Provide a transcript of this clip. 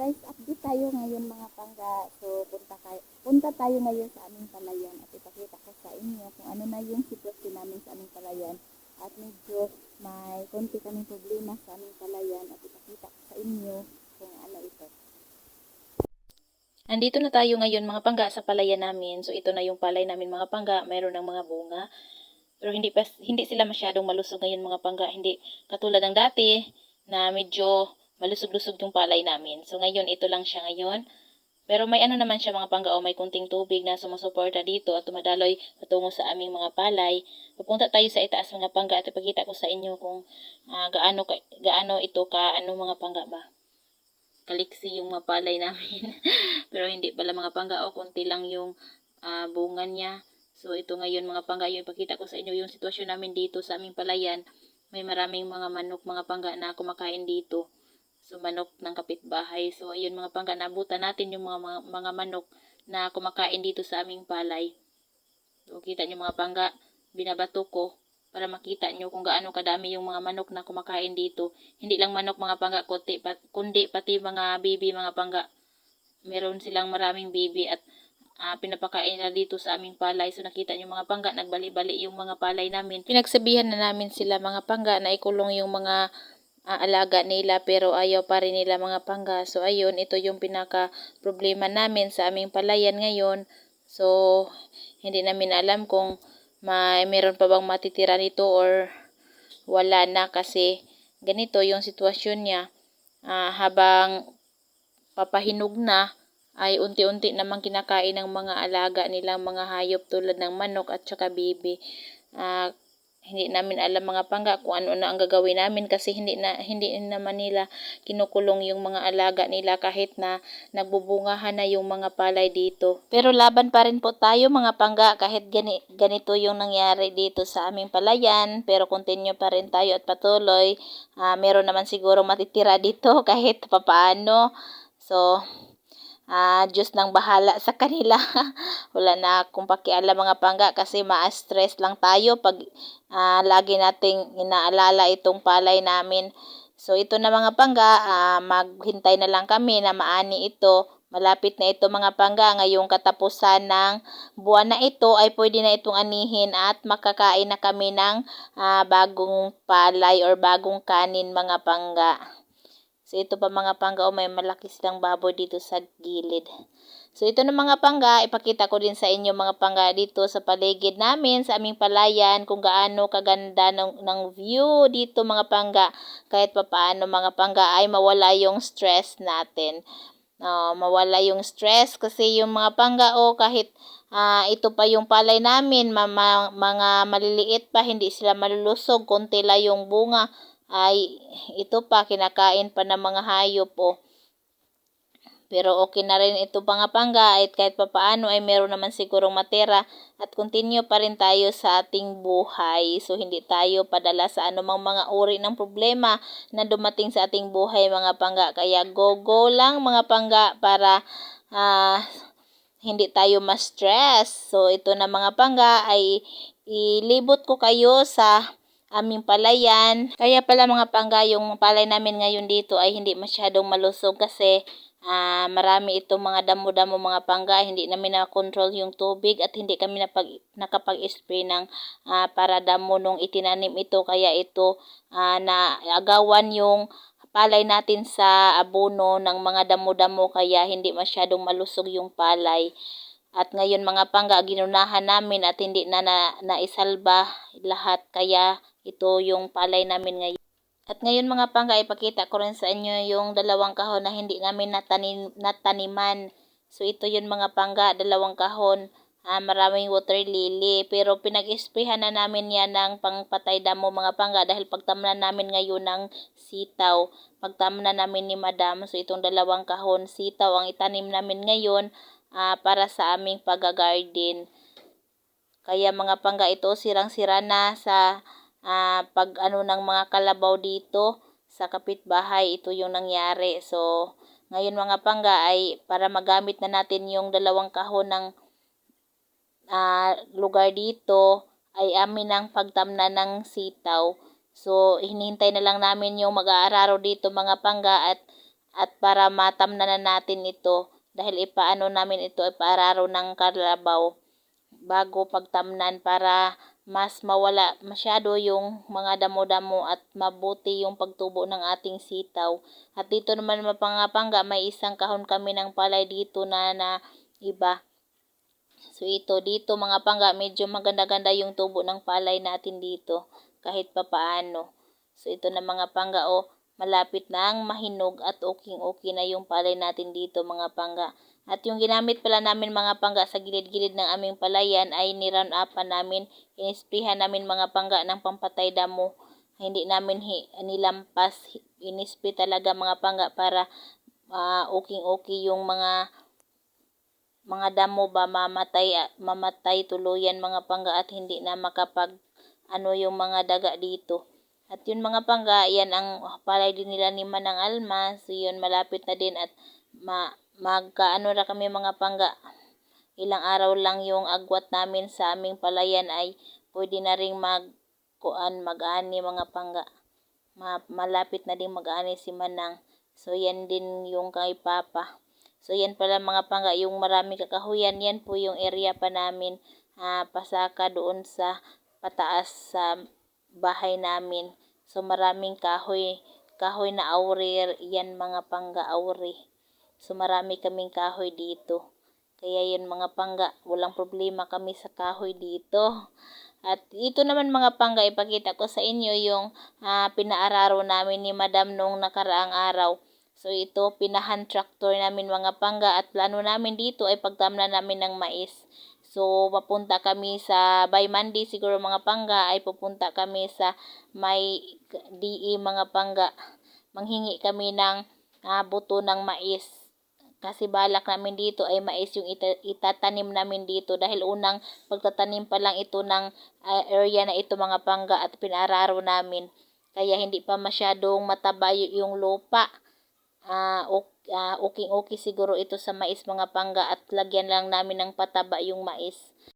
guys, update tayo ngayon mga pangga. So, punta, kayo, punta tayo ngayon sa aming palayan at ipakita ko sa inyo kung ano na yung sitwasyon namin sa aming palayan. At medyo may konti kaming problema sa aming palayan at ipakita ko sa inyo kung ano ito. Andito na tayo ngayon mga pangga sa palayan namin. So ito na yung palay namin mga pangga. Mayroon ng mga bunga. Pero hindi pa hindi sila masyadong malusog ngayon mga pangga. Hindi katulad ng dati na medyo malusog-lusog yung palay namin. So ngayon ito lang siya ngayon. Pero may ano naman siya mga pangga o may kunting tubig na sumusuporta dito at tumadaloy patungo sa aming mga palay. Pupunta tayo sa itaas mga pangga at ipakita ko sa inyo kung ah, gaano ka, gaano ito ka ano mga pangga ba kaliksi yung mga palay namin. Pero hindi pala mga pangga o konti lang yung ah, bunga niya. So ito ngayon mga pangga yung ipakita ko sa inyo yung sitwasyon namin dito sa aming palayan. May maraming mga manok mga pangga na kumakain dito. So manok ng kapitbahay. So ayun mga pangga nabutan natin yung mga, mga, mga manok na kumakain dito sa aming palay. So kita nyo mga pangga binabato ko para makita nyo kung gaano kadami yung mga manok na kumakain dito. Hindi lang manok mga pangga, kundi, kundi pati mga baby mga pangga. Meron silang maraming baby at ah, pinapakain na dito sa aming palay. So nakita nyo mga pangga, nagbali-bali yung mga palay namin. Pinagsabihan na namin sila mga pangga na ikulong yung mga ah, alaga nila pero ayaw pa rin nila mga pangga. So ayun, ito yung pinaka problema namin sa aming palayan ngayon. So hindi namin alam kung may meron pa bang matitira nito or wala na kasi ganito yung sitwasyon niya. Ah, habang papahinog na ay unti-unti namang kinakain ng mga alaga nilang mga hayop tulad ng manok at saka bibi. Ah, hindi namin alam mga pangga kung ano na ang gagawin namin kasi hindi na hindi naman nila kinukulong yung mga alaga nila kahit na nagbubungahan na yung mga palay dito. Pero laban pa rin po tayo mga pangga kahit gani, ganito yung nangyari dito sa aming palayan pero continue pa rin tayo at patuloy. Ah, meron naman siguro matitira dito kahit papaano. So, ah Diyos nang bahala sa kanila. Wala na akong pakialam mga pangga kasi ma-stress lang tayo pag ah, lagi nating inaalala itong palay namin. So ito na mga pangga, ah, maghintay na lang kami na maani ito. Malapit na ito mga pangga, ngayong katapusan ng buwan na ito ay pwede na itong anihin at makakain na kami ng ah, bagong palay or bagong kanin mga pangga. So ito pa mga pangga, oh, may malaki silang baboy dito sa gilid. So ito na mga pangga, ipakita ko din sa inyo mga pangga dito sa paligid namin, sa aming palayan, kung gaano kaganda ng, ng view dito mga pangga. Kahit papaano mga pangga ay mawala yung stress natin. Uh, mawala yung stress kasi yung mga pangga oh, kahit uh, ito pa yung palay namin, ma- mga maliliit pa, hindi sila malulusog, konti lang yung bunga ay ito pa kinakain pa ng mga hayop o. Pero okay na rin ito mga pangga at kahit papaano ay meron naman sigurong matera at continue pa rin tayo sa ating buhay. So hindi tayo padala sa anumang mga uri ng problema na dumating sa ating buhay mga pangga. Kaya go-go lang mga pangga para uh, hindi tayo ma-stress. So ito na mga pangga ay ilibot ko kayo sa aming palayan. Kaya pala mga pangga, yung palay namin ngayon dito ay hindi masyadong malusog kasi uh, marami itong mga damo-damo mga pangga. Hindi namin na-control yung tubig at hindi kami napag, nakapag-spray ng uh, para damo nung itinanim ito. Kaya ito uh, na agawan yung palay natin sa abono ng mga damo-damo kaya hindi masyadong malusog yung palay. At ngayon mga pangga, ginunahan namin at hindi na, na naisalba lahat kaya ito yung palay namin ngayon. At ngayon mga pangga, ipakita ko rin sa inyo yung dalawang kahon na hindi namin natanim, nataniman. So ito yun mga pangga, dalawang kahon. Ah, maraming water lily. Pero pinag-isprehan na namin yan ng pangpatay damo mga pangga dahil pagtamnan namin ngayon ng sitaw. Pagtamnan namin ni madam. So itong dalawang kahon sitaw ang itanim namin ngayon ah, para sa aming pag-garden. Kaya mga pangga ito sirang-sira na sa uh, pag ano ng mga kalabaw dito sa kapitbahay, ito yung nangyari. So, ngayon mga pangga ay para magamit na natin yung dalawang kahon ng uh, lugar dito ay amin ang pagtamna ng sitaw. So, hinihintay na lang namin yung mag-aararo dito mga pangga at at para matamnan na natin ito dahil ipaano namin ito ipaararo ng kalabaw bago pagtamnan para mas mawala masyado yung mga damo-damo at mabuti yung pagtubo ng ating sitaw. At dito naman mapangapangga may isang kahon kami ng palay dito na na iba. So ito dito mga pangga medyo maganda-ganda yung tubo ng palay natin dito kahit papaano. So ito na mga pangga o malapit na ang mahinog at okay-okay na yung palay natin dito mga pangga. At yung ginamit pala namin mga pangga sa gilid-gilid ng aming palayan ay niround upan namin. Inisprihan namin mga pangga ng pampatay damo. Hindi namin hi, nilampas. Inispray talaga mga pangga para uh, okay-okay yung mga mga damo ba mamatay mamatay tuluyan mga pangga at hindi na makapag ano yung mga daga dito. At yun mga pangga, yan ang palay din nila ni Manang Alma. So yun malapit na din at ma magkaano na kami mga pangga. Ilang araw lang yung agwat namin sa aming palayan ay pwede na ring mag kuan mag-ani mga pangga. Ma, malapit na din mag-ani si Manang. So yan din yung kay Papa. So yan pala mga pangga, yung marami kakahuyan, yan po yung area pa namin. Uh, pasaka doon sa pataas sa bahay namin. So maraming kahoy, kahoy na auri, yan mga pangga auri. So marami kaming kahoy dito. Kaya yun mga pangga, walang problema kami sa kahoy dito. At ito naman mga pangga, ipakita ko sa inyo yung uh, pinaararo namin ni Madam nung nakaraang araw. So ito, pinahan tractor namin mga pangga at plano namin dito ay pagtamna namin ng mais. So papunta kami sa by Monday siguro mga pangga ay pupunta kami sa may DE mga pangga. Manghingi kami ng uh, buto ng mais. Kasi balak namin dito ay mais yung ita, itatanim namin dito. Dahil unang pagtatanim pa lang ito ng uh, area na ito mga pangga at pinararo namin. Kaya hindi pa masyadong mataba yung lupa uh, uh, okay okay siguro ito sa mais mga pangga at lagyan lang namin ng pataba yung mais